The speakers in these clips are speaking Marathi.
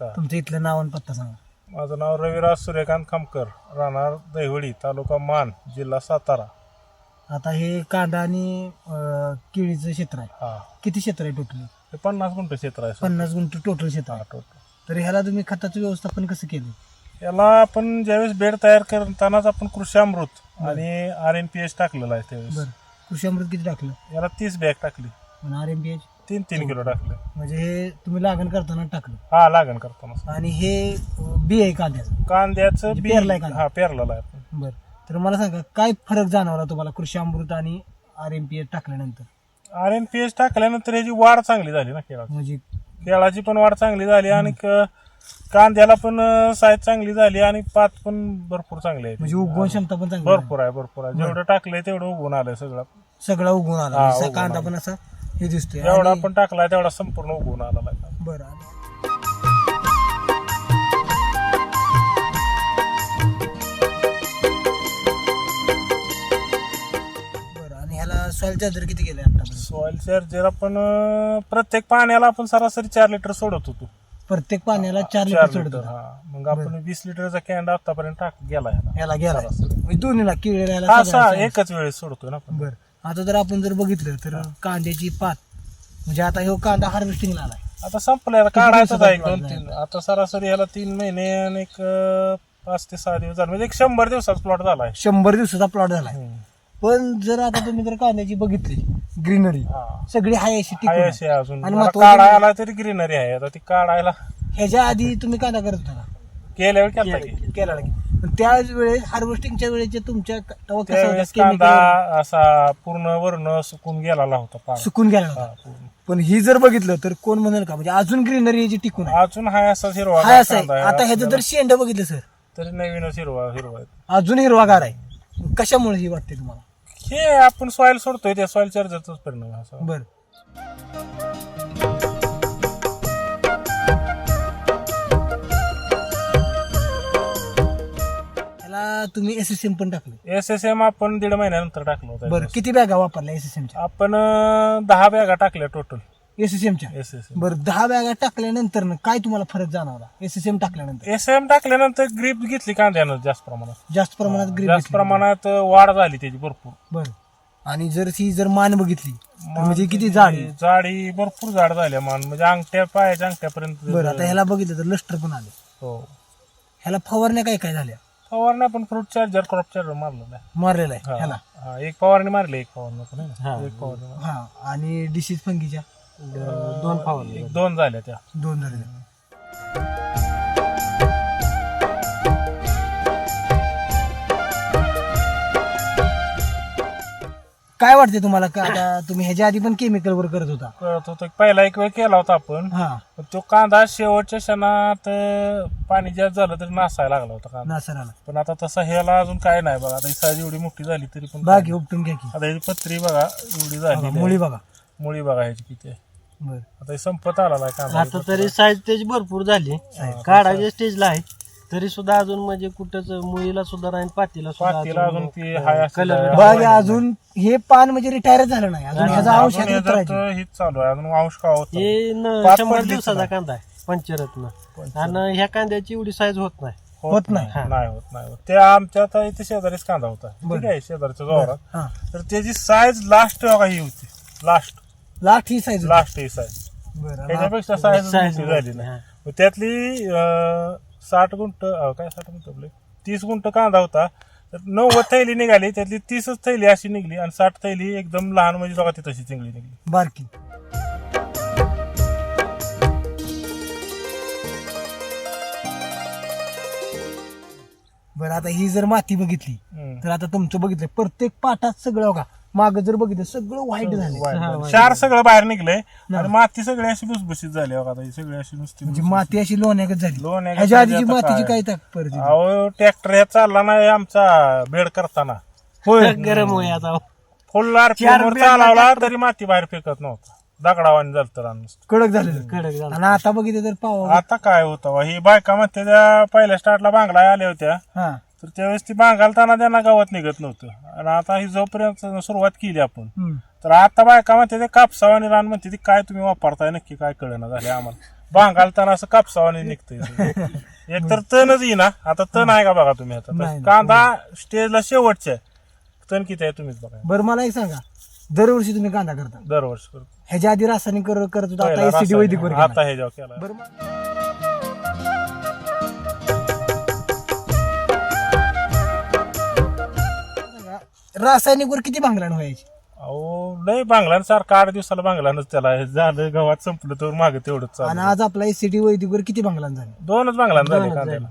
नमस्कार. तुमचं इथलं नाव आणि पत्ता सांगा. माझं नाव रविराज सूर्यकांत खामकर राहणार दहिवडी तालुका मान जिल्हा सातारा. आता हे कांदा आणि अं, केळीचं क्षेत्र आहे. हा. किती क्षेत्र आहे टोटली? हे पन्नास गुंठ क्षेत्र आहे सर. पन्नास गुंठ टोटल क्षेत्र हा, आहे total. तर ह्याला तुम्ही खताचं व्यवस्थापन कसं केलं? याला आपण ज्यावेळेस बेड तयार करतानाच आपण कृषी अमृत आणि आर एन पी एच टाकलेलं आहे त्यावेळेस. बरं. कृषी अमृत किती टाकलं? याला तीस बॅग टाकली. आर एम पी एच तीन तीन किलो टाकले. म्हणजे हे तुम्ही लागण करताना टाकलं. हा लागण करताना. आणि हे अं, बी आहे कांद्याचं. कांद्याचं म्हणजे बी पेरलाय कांदा? हा पेरलेला आहे. आपण बरं. तर मला सांगा काय फरक जाणवला तुम्हाला कृषी अमृत आणि आर एम पी एच टाकल्यानंतर? आर एन पी एच टाकल्यानंतर याची वाढ चांगली झाली ना केळाची. म्हणजे केळाची पण वाढ चांगली झाली आणि क- कांद्याला पण साईज चांगली झाली आणि पात पण भरपूर चांगली आहे. म्हणजे उगवण क्षमता पण चांगली आहे. भरपूर आहे. भरपूर आहे. जेवढं टाकलंय तेवढं उगवून आलंय सगळं. सगळा उगवून आला हा, म्हणजे उगवून कांदा आला. पण असा हे दिसतोय. जेवढा आणि- आपण टाकलाय तेवढा संपूर्ण उगवून आलेला आहे बरं आणि- बरं आणि ह्याला सॉइल चार्जर किती गेले आतापर्यंत? सॉइल चार्जर आपण अं, प्रत्येक पाण्याला आपण सरासरी चार लिटर सोडत होतो. प्रत्येक पाण्याला चार लिटर सोडत. हा. मग आपण वीस लिटरचा कॅन्ड आतापर्यंत टाक गेला ह्याला. ह्याला गेला म्हणजे दोन्हीला ह्याला हा सगळ्याला एकच वेळेस सोडतोय ना आपण. बरं. आता जर आपण जर बघितलं तर कांद्याची पात म्हणजे आता ह्यो कांदा हार्वेस्टिंगला आलाय. आता संपलाय आता काढायचं आहे दोन तीन. आता सरासरी ह्याला तीन महिने आणि एक पाच ते सहा दिवस झाले. म्हणजे एक शंभर दिवसाचा प्लॉट झालाय. शंभर दिवसाचा प्लॉट झालाय. पण जर आता तुम्ही जर कांद्याची बघितली ग्रीनरी. सगळी हाय अशी टिकून आहे. अजून. आणि काढायला तरी ग्रीनरी आहे. आता ती काढायला ह्याच्या आधी तुम्ही कांदा करत होता का? केल्यावर केला की. केला त्याच वेळेस हार्वेस्टिंगच्या वेळेचे तुमच्या क- तेव्हा कसं होतं त्यावेळेस chemical कांदा असा पूर्ण वर्ण सुकून गेलेला होता सुकून गेला हा, होता पूर्ण. पण ही जर बघितलं तर कोण म्हणेल का? म्हणजे अजून ग्रीनरी याची टिकून आहे. अजून हाय असा हिरवा हाय असं आहे. आता ह्याचं जर शेंड बघितलं सर. तरी नवीनच हिरवा हिरवा आहे. अजून हिरवागार आहे. कशामुळे ही वाटते तुम्हाला? हे आपण सॉइल सोडतोय त्या सॉइल चार्जरचाच परिणाम आहे असा. बर. तुम्ही एस एस एम पण टाकले. एस एस एम आपण दीड महिन्यानंतर टाकलं होतं. बरं किती बॅगा वापरल्या एस एस एमच्या आपण अं, दहा बॅगा टाकल्या टोटल एस एस एमच्या एस एस एम बरं दहा बॅगा टाकल्यानंतर ना काय तुम्हाला फरक जाणवला? एस एस एम टाकल्यानंतर? एस एम टाकल्यानंतर ग्रीप घेतली कांद्यानं जास्त प्रमाणात. जास्त प्रमाणात ग्रीप जास्त प्रमाणात वाढ झाली त्याची भरपूर. बरं. आणि जर ती जर मान बघितली तर म्हणजे किती जाड आहे. जाडी भरपूर जाड झाल्या मान. म्हणजे अंगठ्या पायाच्या अंगठ्यापर्यंत बरं आता ह्याला बघितलं तर लस्टर पण आले. हो. ह्याला फवारण्या काय काय झाल्या? फवारणी आपण फ्रूट चार्जर क्रॉप चार्जर मारलेला आहे मारलेला आहे हा. ह्याला हा, एक फवारणी मारली एक फवारणी पण ना? एक फवारणी मारली. हा आणि डिसीज फंगीच्या दोन फवारणी एक दोन झाल्या त्या दोन झालेल्या काय वाटते तुम्हाला? का आता तुम्ही ह्याच्या आधी पण केमिकल वर करत होता. कळत होतं. पहिला एक वेळ केला होता आपण. हा. पण तो कांदा शेवटच्या क्षणात अं, पाणी जास्त झालं तरी नासायला लागला होता कांदा. नासराला पण आता तसं ह्याला अजून काय नाही बघा. आता ही साईज एवढी मोठी झाली तरी पण बाग हे उपटून घ्या की. आता पत्री बघा एवढी बघा, झाली मुळी बघा. मुळी बघा ह्याची किती आहे. बर. आता हे संपत आला आहे कांदा. आता तरी साईज त्याची भरपूर झाली. काढायच्या स्टेजला आहे. तरी सुद्धा अजून म्हणजे कुठंच मुलीला सुद्धा नाही पातीला सुद्धा पातीला अजून ती हाय अशी कलर आहे. बाग हे अजून हे पान म्हणजे रिटायर झालं नाही. अजून ह्याचा अजून औषध ह्याच्यात उतरायचं हीच चालू आहे. अजून अंश का होत हे न शंभर पडलीच दिवसाचा नाही. कांदा आहे पंचरत्न. आणि ह्या कांद्याची एवढी साईज होत नाही. होत नाही. नाही. होत नाही होत. ते आमच्या आता इथे शेजारीच कांदा होता. ठीक आहे शेजारच्या जोरात. हा. तर त्याची साईज लास्ट बघा ही होती. लास्ट लास्ट ही साईज लास्ट ही साईज बरं त्याच्यापेक्षा साईज Size झाली नाही. हा. मग त्यातली अं, साठ गुंट अं, काय साठ गुंट आपले? तीस गुंट कांदा होता. तर नव्वद थैली निघाली त्यातली तीसच थैली अशी निघली आणि साठ थैली एकदम लहान म्हणजे बघा ती तशी चांगली निघली. बारकी. बरं आता ही जर माती बघितली हम्म. तर आता तुमचं बघितलं प्रत्येक पाठात सगळं का माग जर बघितलं सगळं व्हाईट झालं वाईट झालं. क्षार सगळं बाहेर निघलंय. आणि माती सगळी अशी भुसभुशीत झाली बघा ही सगळी अशी नुसती म्हणजे माती अशी लोण्यागत झाली. लोण्यागत ह्याच्या झाली आधीची आता मातीची काय? काय अहो ट्रॅक्टर ह्या चालला नाही आमचा बेड करताना. होय. गरम होय आता. फुल चालवला तरी माती बाहेर फेकत नव्हता. दगडावानी झालं तर कडक झालं. कडक झालं. आणि आता बघितलं तर पाव आता काय होतं बा, ही बायका म्हणते त्या पहिल्या स्टार्टला बांगला आल्या होत्या. हा. तर त्यावेळेस ती बांगालताना त्यांना गावात निघत नव्हतं आणि आता ही जोपर्यंत सुरुवात केली आपण. तर आता बायका म्हणते ते कापसावानी रान म्हणते ती काय तुम्ही वापरताय नक्की काय कळना झाले आम्हाला भांगालताना असं कापसावाने निघतंय एक तर तणच येईना आता तण आहे का बघा तुम्ही आता. कांदा स्टेजला शेवटचे तण किती आहे तुम्हीच बघा बरं मला एक सांगा दरवर्षी तुम्ही कांदा करता दरवर्षी करतो. ह्याच्या आधी रासायनिक कर- करत होता आता पहिला एसीडी वैदिक वर रासायनिक. गेला. आता हे जेव्हा केला रासायनिक वर किती भांगलाण व्हायची? अहो लय बांगला सारखं आठ दिवसाला बांगलानच त्याला. हे झालं गव्हात संपलं तर मागे तेवढंच आणि आज आपला एसीडी वैदिक वर किती भांगलाण झाले? दोनच बांगलान झाले दोनच कांद्याला.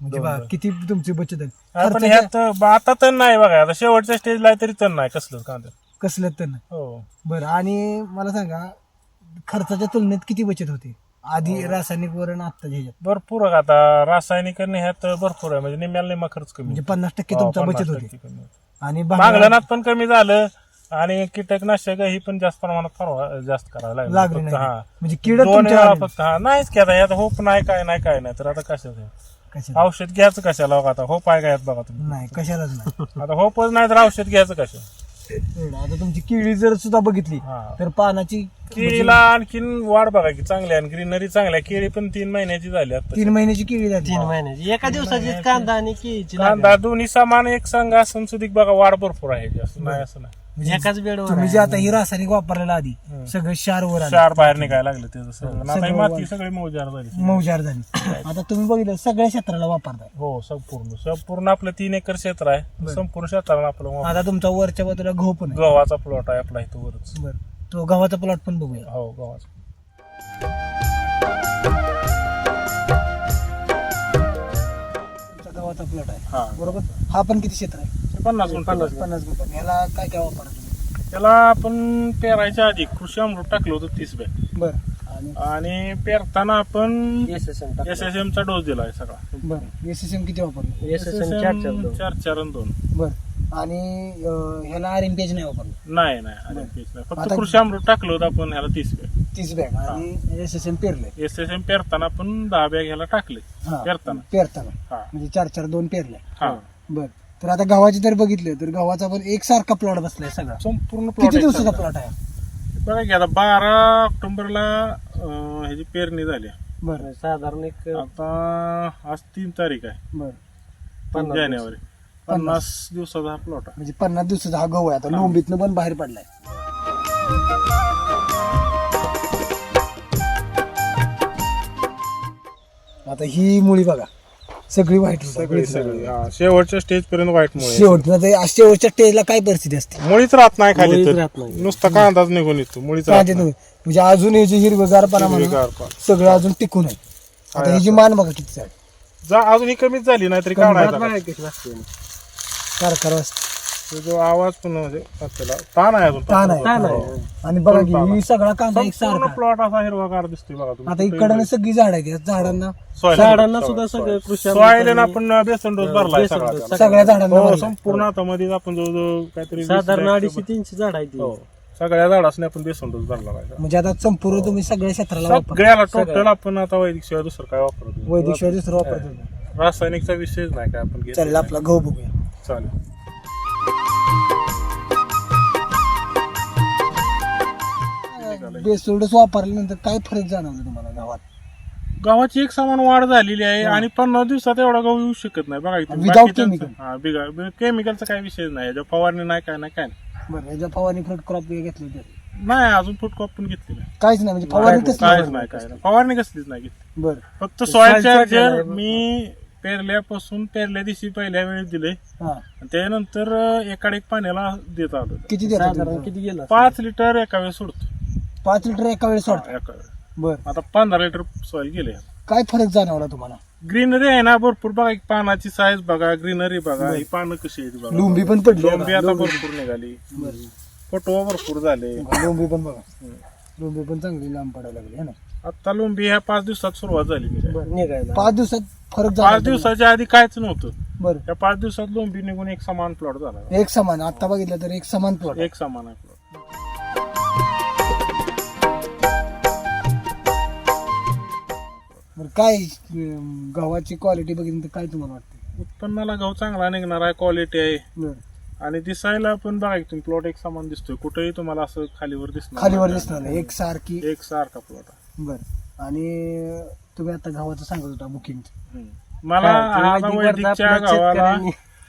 म्हणजे बघा किती तुमची बचत आहे? हा, पण खर्चाच्या- ह्यात ब- आता तण नाही बघा. आता शेवटच्या स्टेजला आहे तरी तण नाही कसलं कांदा कसलं तर नाही. हो. बरं आणि मला सांगा खर्चाच्या तुलनेत किती बचत होते? आधी हो. रासायनिक वर आणि आत्ताच्या ह्याच्यात भरपूर आहे. आता रासायनिक आणि ह्यात भरपूर आहे. म्हणजे निम्याला निम्मा खर्च कमी म्हणजे. पन्नास टक्के हो, तुमचा 50 बचत होतो. आणि बांगलानात पण कमी झालं. आणि कीटकनाशक ही पण जास्त प्रमाणात फरवा- जास्त करावं लागली. लागलं नाही. फक्त हा. म्हणजे किड दोन तुमच्या वेळा आली. फक्त हा. नाहीच आता यात होप नाही काय नाही काय नाही. तर आता कशाचं? कशाला? औषध घ्यायचं कशाला बघा आता? होप आहे का यात बघा तुम्ही? नाही कशालाच नाही. आता होपच नाही तर औषध घ्यायचं कशा आता तुमची केळी जर सुद्धा बघितली हा. तर पानाची केळीला आणखीन वाढ बघा की चांगली ग्रीनरी चांगली आहे. केळी पण तीन महिन्याची झाली आता. तीन महिन्याची केळी झाली. तीन महिन्याची. एका दिवसाची कांदा आणि केळीची कांदा दोन्ही सामान एक संघ असून सुधीक बघा वाढ भरपूर आहे. जास्त नाही असं नाही. लागवड. एकाच बेडवर तुम्ही. जे आता ही रासायनिक वापरलेला आधी. सगळं क्षार वर आलं. चार बाहेर निघायला लागलं त्याचं सगळं आणि आता ही सगळं माती. सगळी मौजार झाली. मौजार झाली. आता तुम्ही बघितलं सगळ्या क्षेत्राला वापरताय. हो संपूर्ण. संपूर्ण आपलं तीन एकर क्षेत्र आहे. संपूर्ण क्षेत्राला आपलं आता तुमचा वरच्या बाजूला गहू पण आहे. गव्हाचा प्लॉट आहे आपला इथं वरच. बरं. तो गव्हाचा प्लॉट पण बघूया. हो गव्हाचा. तुमचा गव्हाचा प्लॉट आहे. हा. बरोबर? हा पण किती क्षेत्र आहे? पन्नास गुंठ. पन्नास गुंठ. ह्याला काय काय वापरा तुम्ही? त्याला आपण पेरायच्या आधी कृषी अमृत टाकलं होतं तीस बॅग. बरं. आणि आणि पेरताना आपण. एस एस एम चा डोस दिलाय सगळा. बरं. एस एस एम किती वापरलं? चार चार SSM दोन. चार चार आणि दोन. बरं. आणि अं, ह्याला आर एम पी एच नाही वापरलं? नाही नाही अरे बरं. तेच नाही. फक्त आता- कृषी अमृत टाकलं होतं आपण ह्याला तीस बॅग. तीस बॅग. आणि एस एस एम पेरले एस एस एम पेरताना आपण दहा बॅग ह्याला टाकले पेरताना. पेरताना. हा. म्हणजे चार चार दोन पेरले हा. बर. तर आता गव्हाची जर बघितलं तर गव्हाचा पण एकसारखा प्लॉट बसलाय सगळा. संपूर्ण plot किती दिवसाचा. प्लॉट आहे? बघा की आता बारा ऑक्टोबरला अं, ह्याची पेरणी झाली. बर. साधारण एक आता आज तीन तारीख आहे. बर. पन्नास जानेवारी. पन्नास दिवसाचा हा प्लॉट आहे. म्हणजे पन्नास दिवसाचा हा गहू आहे. आता लोंबीतनं पण बाहेर पडलाय. आता ही मुळी बघा. सगळी व्हाईट सगळी सगळी. हा, शेवटच्या स्टेज पर्यंत व्हाईट मुळे. शेवट शेवटच्या स्टेजला काय परिस्थिती असते? मुळीच राहत नाही खाली मुळीच तर. राहत नाही. नुसता कांदाच निघून येतो मुळीच राहत नाही. म्हणजे अजून हे जे हिरवगारपणा म्हणून हिरवीगार पान. सगळं अजून टिकून आहे. आता ही जी मान बघा किती जा अजून ही कमीच झाली नाही तरी कमी काढायचा बघा कशी लागते. कारकार असते तो जो आवाज पण म्हणजे त्याला ताण आहे अजून ताण आहे. ताण आहे. आणि बघा की ही सगळा कांदा एक सारखा प्लॉट असा हिरवागार दिसतोय बघा तुम्ही. आता इकडनं सगळी झाड आहेत या झाडांना झाडांना सुद्धा सगळं कृषी आपण बेसन डोस भरलाय बेसन सगळा डोस त्याला. सगळ्या झाडांना हो भरलाय. संपूर्ण आता मध्ये आपण जवळजवळ काहीतरी वीस साधारण अडीचशे तीनशे झाड आहे ती हो. सगळ्या झाडासनी आपण बेसन डोस भरला पाहिजे. म्हणजे आता संपूर्ण तुम्ही सगळ्या क्षेत्राला वापर सगळ्याला टोटल आपण आता वैदिक शिवाय दुसरं काय वापरतो वैदिक शिवाय दुसरं वापरतो रासायनिकचा विषयच नाही काय आपण घेत चालेल आपला गहू बघूया. चालेल. बेसोडस वापरल्यानंतर काय फरक जाणवला तुम्हाला गावात? गव्हाची एक समान वाढ झालेली आहे आणि पन्नास दिवसात एवढा गहू येऊ शकत नाही. बघा. Without chemical. बिगा केमिकलचा काही विषय नाही. याच्या फवारणी नाही काय नाही काय नाही. बरं फवारणी फ्रूट क्रॉप घेतले होते. नाही अजून फूट कॉप पण घेतली नाही. काहीच नाही म्हणजे फवारणी काहीच नाही काय नाही. फवारणी कसलीच नाही घेतली. बरं. फक्त सॉइल चार्जर मी पेरल्यापासून पेरल्या दिवशी पहिल्या वेळेस दिले हा. त्यानंतर एकाड एक पाण्याला देत आलो. किती देतात साधारण तुम्ही? किती गेलं? पाच लिटर एका वेळेस सोडतो. पाच लिटर एका वेळेस सोडता. एका वेळेस. बरं. आता पंधरा लिटर सॉइल गेले काय फरक जाणवला तुम्हाला? ग्रीनरी आहे ना भरपूर बघा एक पानाची साईज बघा ग्रीनरी बघा ही पानं कशी आहेत बघा. लोंबी पण पडली लोंबी आता. आता भरपूर निघाली. फोटो भरपूर झाले. लोंबी पण बघा. लोंबी पण चांगली लांब पडायला लागली है ना? आता लोंबी ह्या पाच दिवसात सुरुवात झाली निघायला. निघायला. पाच दिवसात फरक पाच झाला दिवसाच्या आधी कायच नव्हतं. बरं. त्या पाच दिवसात लोंबी निघून एक समान प्लॉट झाला. एक समान आता बघितलं तर एक समान प्लॉट एक समान आहे प्लॉट बरं काय अं, गव्हाची क्वालिटी बघितली तर काय तुम्हाला वाटते? उत्पन्नाला गहू चांगला निघणार आहे क्वालिटी आहे. बरं. आणि दिसायला पण बघा की तुम्ही प्लॉट एक समान दिसतोय. कुठेही तुम्हाला असं खालीवर दिसणार खालीवर नाही. दिसणार नाही. एक सारखी एक सारखा प्लॉट आहे. बरं. आणि तुम्ही आता गव्हाचं सांगत होता बुकिंग मला आता वैदिकच्या गावाला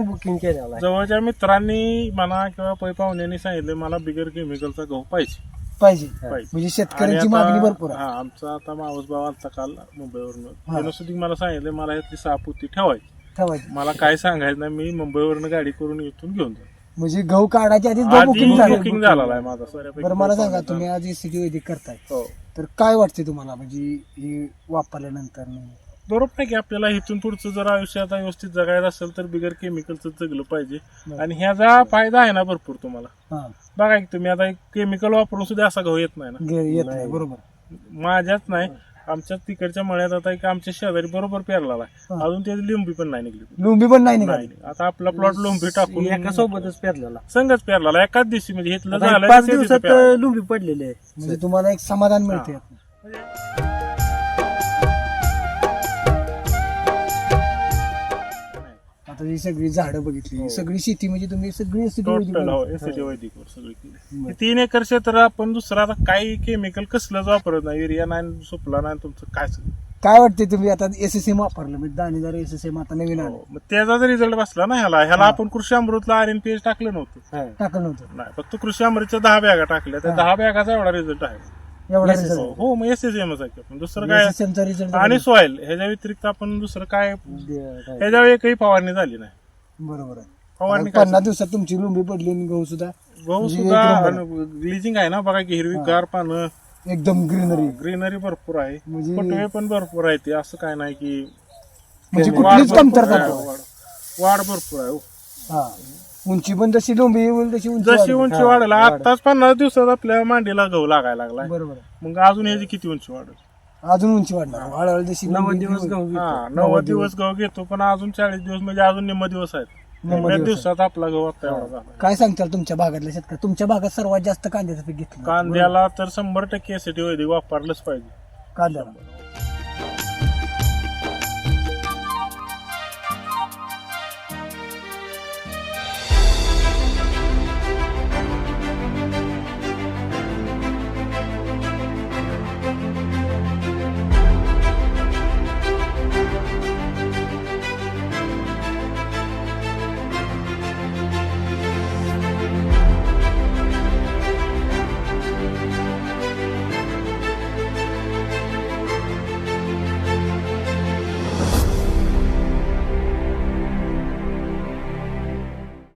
बुकिंग केलेलं जवळच्या मित्रांनी म्हणा किंवा पै पाहुण्यांनी सांगितलं मला बिगर केमिकलचा गहू पाहिजे. पाहिजे. पाहिजे म्हणजे आणि शेतकऱ्यांची आता- मागणी भरपूर आहे. हा आमचा आता मावस भाव आलता काल मुंबईवरून. हा. त्यानं सुद्धा मला सांगितलं मला ह्यातली सहा पोती ठेवायची. ठेवायची. मला काय सांगायचं नाही मी मुंबईवरून गाडी करून इथून घेऊन जातो. म्हणजे गहू काढायच्या आधी आधी बुकिंग झालं. बुकिंग झालेला आहे माझा. बरं मला सांगा तुम्ही आज एसीटी वैदिक करताय. हो. तर काय वाटते तुम्हाला? म्हणजे हे वापरल्यानंतर बरोबर नाही की आपल्याला इथून पुढचं जर आयुष्य आता व्यवस्थित जगायचं असेल तर बिगर केमिकलचं जगलं पाहिजे. बरं. आणि ह्याचा फायदा आहे ना भरपूर तुम्हाला. हा. बघा की तुम्ही आता केमिकल वापरून सुद्धा असा गहू येत नाही ना. गे- येत नाही बरोबर. माझ्याच नाही. आमच्या तिकडच्या मळ्यात आता एक आमच्या शेजारी बरोबर पेरलेला आहे. अजून त्याची लिंबी पण नाही निघली. लुंबी पण नाही निघाली. नाही आता आपला प्लॉट लुंबी टाकून एका सोबतच पेरलेला. संघच पेरलेला. एकाच दिवशी म्हणजे इथलं आता झालं एक पाच त्या दिवशी दिवसात. लुंबी पडलेली आहे. म्हणजे तुम्हाला एक समाधान मिळते. हा. आता ही सगळी झाडं बघितली. ही. सगळी शेती म्हणजे तुम्ही सगळी एसीटी वैदिक टोटल हो बनवता. एसीटी वैदिकवर सगळी केली. तीन एकर क्षेत्र आपण दुसरं आता काही केमिकल कसलंच वापरत नाही. युरिया नाही सुपला नाही तुमचं काय सगळं. काय वाटते तुम्ही आता एसएसएम वापरलं? म्हणजे दाणेदार एसएसएम आता नवीन आलं. हो. मग त्याचा जर रिझल्ट बसला ना ह्याला ह्याला आपण कृषी अमृतला आर एन पी एच टाकलं नव्हतं. टाकलं नव्हतं. नाही फक्त कृषी अमृतच्या दहा बॅगा टाकल्या. त्या हा. दहा बॅगाचा एवढा रिझल्ट आहे. एवढा SSM. हो मग एस एस एमच आहे की आपण दुसरं काय? एसएसएमचा आणि सॉइल ह्याच्या व्यतिरिक्त आपण दुसरं काय? काय. ह्याच्यावर एकही फवारणी झाली नाही. बरोबर आहे. फवारणी काय पन्नास दिवसात तुमची लुंबी पडली आणि गहू सुद्धा. गहू म्हणजे सुद्धा. ग्लिजिंग आहे ना बघा की हिरवी गार पानं. एकदम ग्रीनरी. ग्रीनरी भरपूर आहे. म्हणजे- पटवे पण भरपूर आहे ते असं काय नाही की म्हणजे वाढ कुठलीच भरपूर कमतरता आहे, नाही. वाढ- वाढ भरपूर आहे हो. हा. उंची पण जशी लुंबी होईल तशी उंची जशी वाढेल. उंची हा, वाढेल. आताच पन्नास दिवसात आपल्या मांडीला गहू लागायला लागलाय. बरोबर. मग अजून ह्याची किती उंची वाढेल? अजून उंची वाढणार. हळूहळू जशी नव्वद दिवस. गहू. हा नव्वद दिवस गहू घेतो पण अजून चाळीस दिवस म्हणजे अजून निम्म दिवस आहेत. निम्म निम्म्या दिवस दिवसात आपला गहू आता एवढा झाला. काय सांगताल तुमच्या भागातल्या शेतकरी तुमच्या भागात सर्वात जास्त कांद्याचं पीक घेतलं. कांद्याला तर शंभर टक्के एसीटी वैदिक वापरलंच पाहिजे. कांद्याला.